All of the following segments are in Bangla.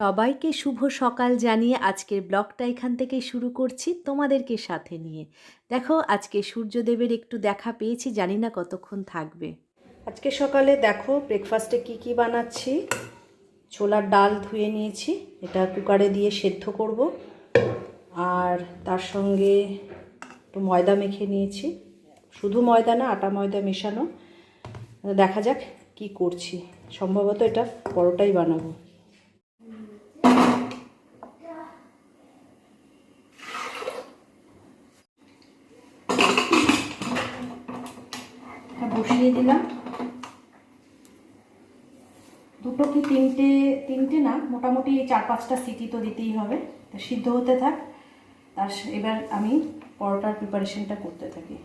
সবাইকে শুভ সকাল জানিয়ে আজকের ব্লগটা এখান থেকে শুরু করছি তোমাদেরকে সাথে নিয়ে। দেখো, আজকে সূর্যদেবের একটু দেখা পেয়েছি, জানি না কতক্ষণ থাকবে। আজকে সকালে দেখো ব্রেকফাস্টে কি কি বানাচ্ছি? ছোলার ডাল ধুয়ে নিয়েছি, এটা কুকারে দিয়ে সেদ্ধ করব। আর তার সঙ্গে একটু ময়দা মেখে নিয়েছি। শুধু ময়দা না, আটা ময়দা মেশানো। দেখা যাক কি করছি। সম্ভবত এটা পরোটাই বানাবো। এটা বসিয়ে দিলাম। দুটো কি তিনটে তিনটে না? মোটামুটি চার পাঁচটা সিটি তো দিতেই হবে। তো সিদ্ধ হতে থাক। তার এবার আমি পরোটার প্রিপারেশনটা করতে থাকি।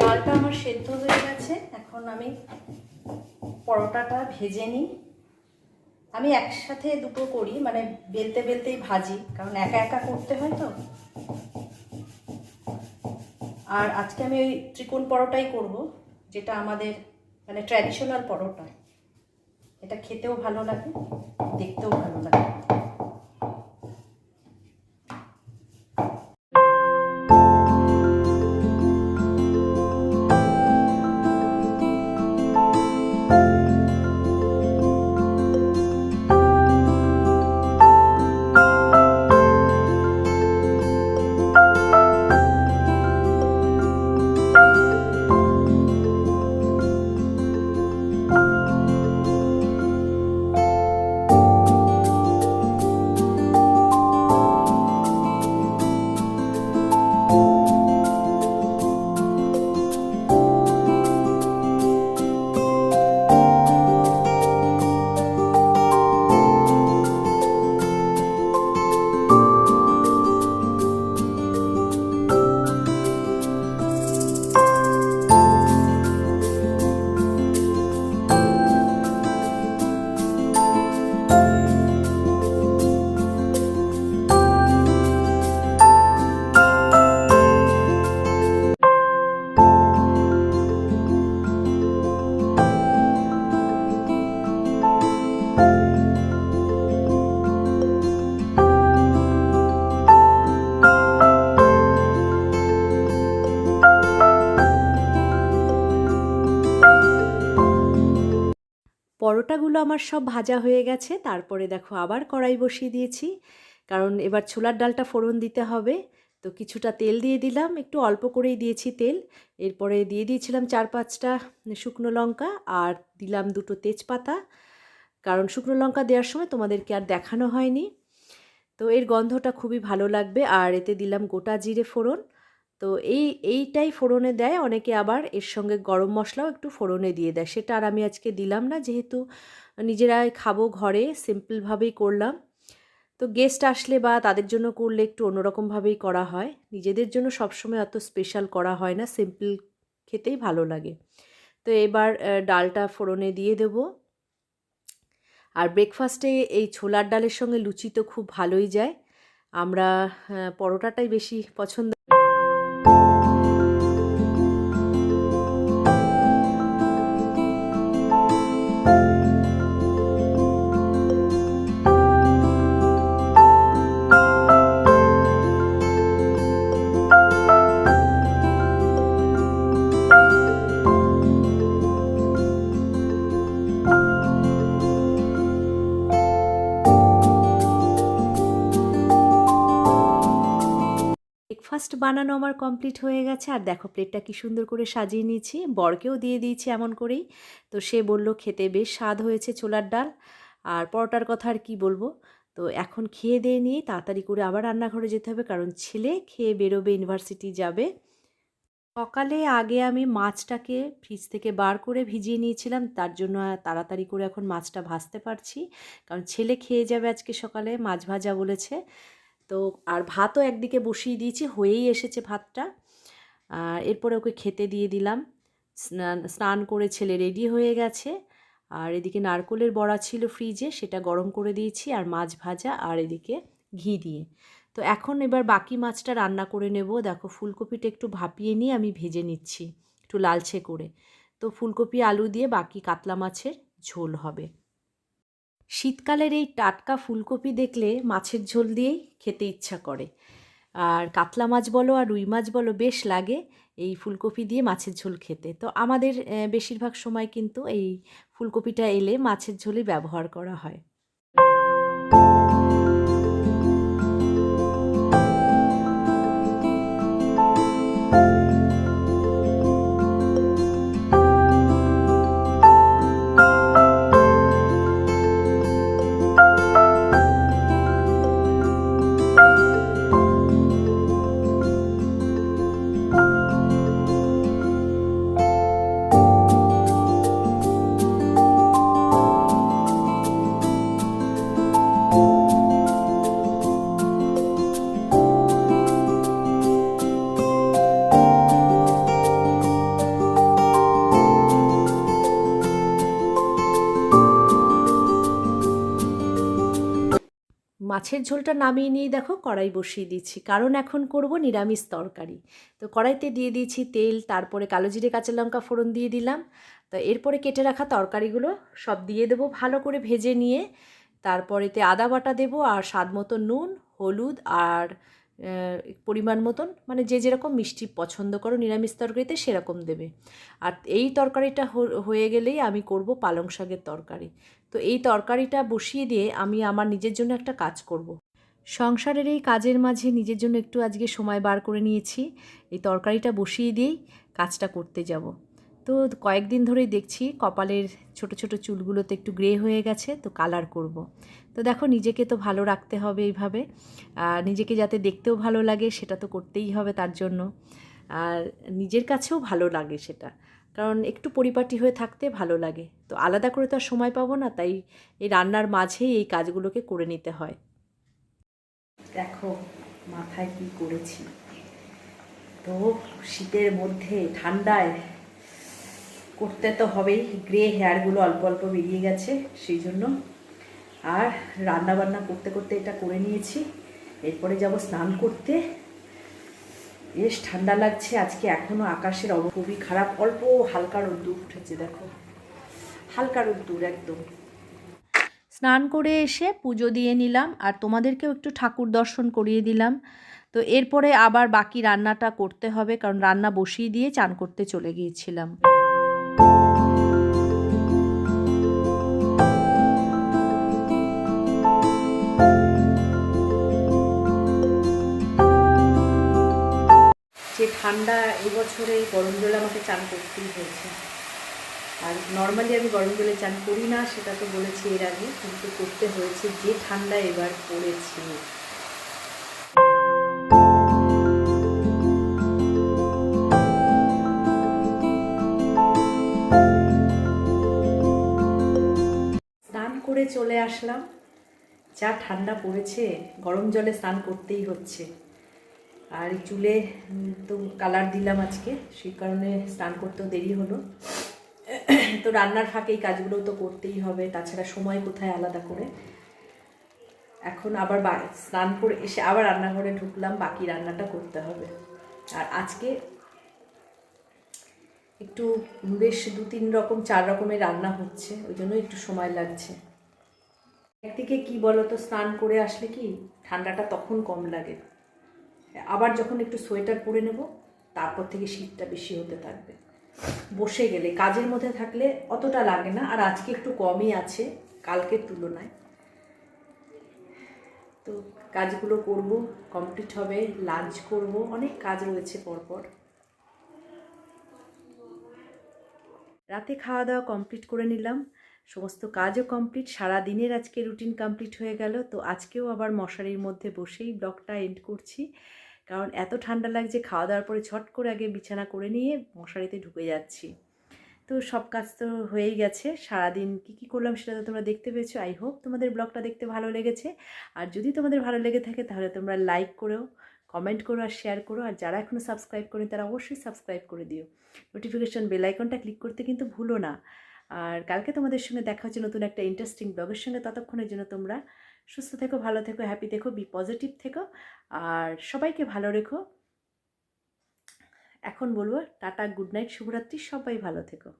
ডালটা আমার সেদ্ধ হয়ে গেছে। এখন আমি পরোটাটা ভেজে নিই। আমি একসাথে দুটো করি মানে বেলতে বেলতেই ভাজি, কারণ একা একা করতে হয় তো। আর আজকে আমি ওই ত্রিকোণ পরোটাই করব, যেটা আমাদের মানে ট্র্যাডিশনাল পরোটা। এটা খেতেও ভালো লাগে, দেখতেও ভালো লাগে। পরোটাগুলো আমার সব ভাজা হয়ে গেছে, তারপরে দেখো আবার কড়াই বসিয়ে দিয়েছি। কারণ এবার ছোলার ডালটা ফোড়ন দিতে হবে, তো কিছুটা তেল দিয়ে দিলাম, একটু অল্প করেই দিয়েছি তেল। এরপরে দিয়ে দিয়েছিলাম চার পাঁচটা শুকনো লঙ্কা আর দিলাম দুটো তেজপাতা। কারণ শুকনো লঙ্কা দেওয়ার সময় তোমাদেরকে আর দেখানো হয়নি। তো এর গন্ধটা খুবই ভালো লাগবে, আর এতে দিলাম গোটা জিরে ফোড়ন। তো এই, এইটাই ফোড়নে দেয়। অনেকে আবার এর সঙ্গে গরম মশলাও একটু ফোড়নে দিয়ে দেয়। সেটা আর আমি আজকে দিলাম না, যেহেতু নিজেরাই খাব ঘরে সিম্পলভাবেই করলাম। তো গেস্ট আসলে বা তাদের জন্য করলে একটু অন্যরকমভাবেই করা হয়। নিজেদের জন্য সবসময় অত স্পেশাল করা হয় না সিম্পল খেতেই ভালো লাগে। তো এবার ডালটা ফোড়নে দিয়ে দেব। আর ব্রেকফাস্টে এই ছোলার ডালের সঙ্গে লুচি তো খুব ভালোই যায়। আমরা পরোটাটাই বেশি পছন্দ ব্রেকফাস্ট বানানো আমার কমপ্লিট হয়ে গেছে। আর দেখো প্লেটটা কি সুন্দর করে সাজিয়ে নিয়েছি। বরকেও দিয়ে দিয়েছি এমন করেই। তো সে বলল, খেতে বেশ স্বাদ হয়েছে ছোলার ডাল। আর পরোটার কথা আর কি বলব? তো এখন খেয়ে দিয়ে নিয়ে তাড়াতাড়ি করে আবার রান্নাঘরে যেতে হবে, কারণ ছেলে খেয়ে বেরোবে ইউনিভার্সিটি যাবে। সকালে আগে আমি মাছটাকে ফ্রিজ থেকে বার করে ভিজিয়ে নিয়েছিলাম। তার জন্য তাড়াতাড়ি করে এখন মাছটা ভাজতে পারছি। কারণ ছেলে খেয়ে যাবে আজকে সকালে, মাছ ভাজা বলেছে। তো আর ভাতও একদিকে বসিয়ে দিয়েছি, হয়েই এসেছে ভাতটা। আর এরপরে ওকে খেতে দিয়ে দিলাম। স্নান স্নান করে ছেলে রেডি হয়ে গেছে। আর এদিকে নারকোলের বড়া ছিল ফ্রিজে, সেটা গরম করে দিয়েছি, আর মাছ ভাজা, আর এদিকে ঘি দিয়ে। তো এখন এবার বাকি মাছটা রান্না করে নেব। দেখো, ফুলকপিটা একটু ভাপিয়ে নিয়ে আমি ভেজে নিচ্ছি, একটু লালচে করে। তো ফুলকপি, আলু দিয়ে বাকি কাতলা মাছের ঝোল হবে। শীতকালের এই টাটকা ফুলকপি দেখলে মাছের ঝোল দিয়েই খেতে ইচ্ছা করে। আর কাতলা মাছ বলো আর রুই মাছ বলো বেশ লাগে এই ফুলকপি দিয়ে মাছের ঝোল খেতে। তো আমাদের বেশিরভাগ সময় কিন্তু এই ফুলকপিটা এলে মাছের ঝোলই ব্যবহার করা হয়। মাছের ঝোলটা নামিয়ে নিয়ে দেখো কড়াই বসিয়ে দিচ্ছি। কারণ এখন করব নিরামিষ তরকারি। তো কড়াইতে দিয়ে দিয়েছি তেল, তারপরে কালো জিরে, কাঁচা লঙ্কা ফোড়ন দিয়ে দিলাম। তো এরপরে কেটে রাখা তরকারিগুলো সব দিয়ে দেবো ভালো করে ভেজে নিয়ে। তারপরেতে আদা বাটা দেবো আর স্বাদ মতো নুন, হলুদ আর পরিমাণ মতন মানে যে যেরকম মিষ্টি পছন্দ করো, নিরামিষ তরকারিতে সেরকম দেবে। আর এই তরকারিটা হয়ে গেলেই আমি করব পালং শাকের তরকারি। তো এই তরকারিটা বসিয়ে দিয়ে আমি আমার নিজের জন্য একটা কাজ করব। সংসারের এই কাজের মাঝে নিজের জন্য একটু আজকে সময় বার করে নিয়েছি। এই তরকারিটা বসিয়ে দিয়েই কাজটা করতে যাব। তো কয়েকদিন ধরেই দেখছি কপালের ছোট ছোট চুলগুলোতে একটু গ্রে হয়ে গেছে, তো কালার করব। তো দেখো নিজেকে তো ভালো রাখতে হবে এইভাবে। আর নিজেকে যাতে দেখতেও ভালো লাগে সেটা তো করতেই হবে তার জন্য। আর নিজের কাছেও ভালো লাগে সেটা। কারণ একটু পরিপাটি হয়ে থাকতে ভালো লাগে। তো আলাদা করে তো আর সময় পাবো না, তাই এই রান্নার মাঝেই এই কাজগুলোকে করে নিতে হয়। দেখো মাথায় কি করেছি। তো শীতের মধ্যে ঠান্ডায় করতে তো হবেই গ্রে হেয়ারগুলো অল্প অল্প বেরিয়ে গেছে, সেই জন্য। আর রান্না বান্না করতে করতে এটা করে নিয়েছি। এরপরে যাব স্নান করতে। বেশ ঠান্ডা লাগছে, আজকে এখনও আকাশের অব, খুবই খারাপ, অল্প হালকা রোদ্দুর উঠেছে, দেখো। হালকা রোদ্দুর, একদম। স্নান করে এসে পুজো দিয়ে নিলাম, আর তোমাদেরকেও একটু ঠাকুর দর্শন করিয়ে দিলাম। তো এরপরে আবার বাকি রান্নাটা করতে হবে, কারণ রান্না বসিয়ে দিয়ে চান করতে চলে গিয়েছিলাম। ঠান্ডা এবছরে গরম জলে আমাকে চান করতেই হয়েছে। আর নর্মালি আমি গরম জলে চান করি না, সেটা তো বলেছি এর আগে, কিন্তু করতে হয়েছে যে ঠান্ডা এবার পড়েছে। স্নান করে চলে আসলাম। যা ঠান্ডা পড়েছে, গরম জলে স্নান করতেই হচ্ছে। আর চুলে তো কালার দিলাম আজকে, সেই কারণে স্নান করতেও দেরি হলো। তো রান্নার ফাঁকে এই কাজগুলোও তো করতেই হবে, তাছাড়া সময় কোথায় আলাদা করে। এখন আবার স্নান করে এসে আবার রান্নাঘরে ঢুকলাম, বাকি রান্নাটা করতে হবে। আর আজকে একটু বেশ দু তিন রকম, চার রকমের রান্না হচ্ছে, ওই জন্য একটু সময় লাগছে। একদিকে কি বলো তো স্নান করে আসলে কি, ঠান্ডাটা তখন কম লাগে। আবার যখন একটু সোয়েটার পরে নেব, তারপর থেকে শীতটা বেশি হতে থাকবে। বসে গেলে, কাজের মধ্যে থাকলে অতটা লাগে না, আর আজকে একটু কমই আছে, কালকের তুলনায়। তো কাজগুলো করব, কমপ্লিট হবে, লাঞ্চ করব, অনেক কাজ রয়েছে পরপর। রাতে খাওয়া দাওয়া কমপ্লিট করে নিলাম সমস্ত কাজও কমপ্লিট সারা দিনের আজকে রুটিন কমপ্লিট হয়ে গেল। তো আজকেও আবার মশারির মধ্যে বসেই ব্লগটা এন্ড করছি। কারণ এত ঠান্ডা লাগছে, খাওয়া দাওয়ার পরে ছট করে আগে বিছানা করে নিয়ে মশারিতে ঢুকে যাচ্ছি। তো সব কাজ তো হয়েই গেছে। সারাদিন কী কী করলাম সেটা তো তোমরা দেখতে পেয়েছ। আই হোপ তোমাদের ব্লগটা দেখতে ভালো লেগেছে। আর যদি তোমাদের ভালো লেগে থাকে, তাহলে তোমরা লাইক করো কমেন্ট করো আর শেয়ার করো। আর যারা এখনও সাবস্ক্রাইব করেনি, তারা অবশ্যই সাবস্ক্রাইব করে দিও। নোটিফিকেশন বেল আইকনটা ক্লিক করতে কিন্তু ভুলো না। আর কালকে তোমাদের সঙ্গে দেখা হচ্ছে নতুন একটা ইন্টারেস্টিং ব্লগের সঙ্গে। ততক্ষণের জন্য তোমরা সুস্থ থেকো, ভালো থেকো হ্যাপি থেকো বি পজিটিভ থেকো। আর সবাইকে ভালো রেখো। এখন বলব, টাটা গুড নাইট শুভরাত্রি, সবাই ভালো থেকো।